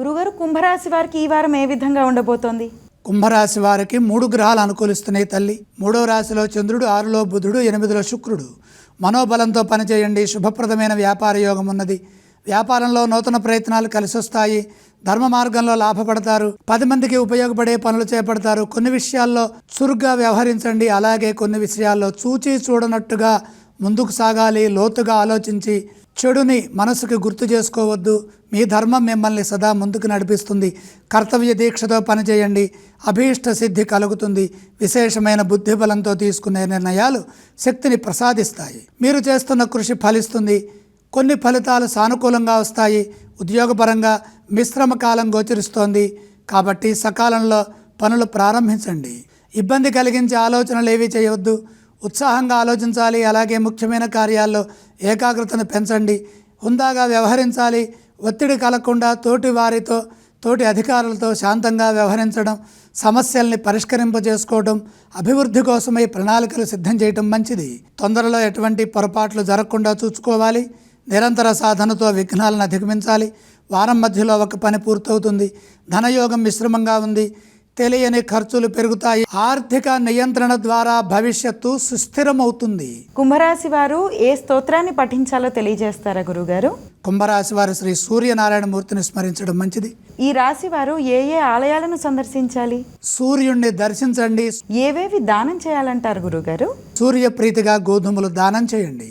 గురుగారు కుంభరాశి వారికి ఈ వారం ఏ విధంగా ఉండబోతోంది? కుంభరాశి వారికి మూడు గ్రహాలు అనుకూలిస్తున్నాయి తల్లి. మూడో రాశిలో చంద్రుడు ఆరులో బుధుడు ఎనిమిదిలో శుక్రుడు. మనోబలంతో పనిచేయండి. శుభప్రదమైన వ్యాపార యోగం ఉన్నది. వ్యాపారంలో నూతన ప్రయత్నాలు కలిసొస్తాయి. ధర్మ మార్గంలో లాభపడతారు. పది మందికి ఉపయోగపడే పనులు చేపడతారు. కొన్ని విషయాల్లో చురుగ్గా వ్యవహరించండి. అలాగే కొన్ని విషయాల్లో చూచి చూడనట్టుగా ముందుకు సాగాలి లోతుగా ఆలోచించి చెడుని మనసుకి గుర్తు చేసుకోవద్దు. మీ ధర్మం మిమ్మల్ని సదా ముందుకు నడిపిస్తుంది. కర్తవ్య దీక్షతో పనిచేయండి. అభీష్ట సిద్ధి కలుగుతుంది. విశేషమైన బుద్ధి బలంతో తీసుకునే నిర్ణయాలు శక్తిని ప్రసాదిస్తాయి. మీరు చేస్తున్న కృషి ఫలిస్తుంది. కొన్ని ఫలితాలు సానుకూలంగా వస్తాయి. ఉద్యోగపరంగా మిశ్రమ కాలం గోచరిస్తోంది. కాబట్టి సకాలంలో పనులు ప్రారంభించండి. ఇబ్బంది కలిగించే ఆలోచనలు ఏవి చేయవద్దు. ఉత్సాహంగా ఆలోచించాలి అలాగే ముఖ్యమైన కార్యాల్లో ఏకాగ్రతను పెంచండి. హుందాగా వ్యవహరించాలి. ఒత్తిడి కలగకుండా తోటి వారితో తోటి అధికారులతో శాంతంగా వ్యవహరించడం సమస్యల్ని పరిష్కరింపజేసుకోవడం అభివృద్ధి కోసమై ప్రణాళికలు సిద్ధం చేయడం మంచిది. తొందరలో ఎటువంటి పొరపాట్లు జరగకుండా చూసుకోవాలి. నిరంతర సాధనతో విఘ్నాలను అధిగమించాలి. వారం మధ్యలో ఒక పని పూర్తవుతుంది. ధనయోగం మిశ్రమంగా ఉంది. తెలియని ఖర్చులు పెరుగుతాయి. ఆర్థిక నియంత్రణ ద్వారా భవిష్యత్తు సుస్థిరమవుతుంది. కుంభరాశి వారు ఏ స్తోత్రాన్ని పఠించాలో తెలియజేస్తారా గురుగారు? కుంభరాశి వారు శ్రీ సూర్యనారాయణ మూర్తిని స్మరించడం మంచిది. ఈ రాశి వారు ఏ ఏ ఆలయాలను సందర్శించాలి? సూర్యుణ్ణి దర్శించండి. ఏవేవి దానం చేయాలంటారు గురుగారు? సూర్యప్రీతిగా గోధుమలు దానం చేయండి.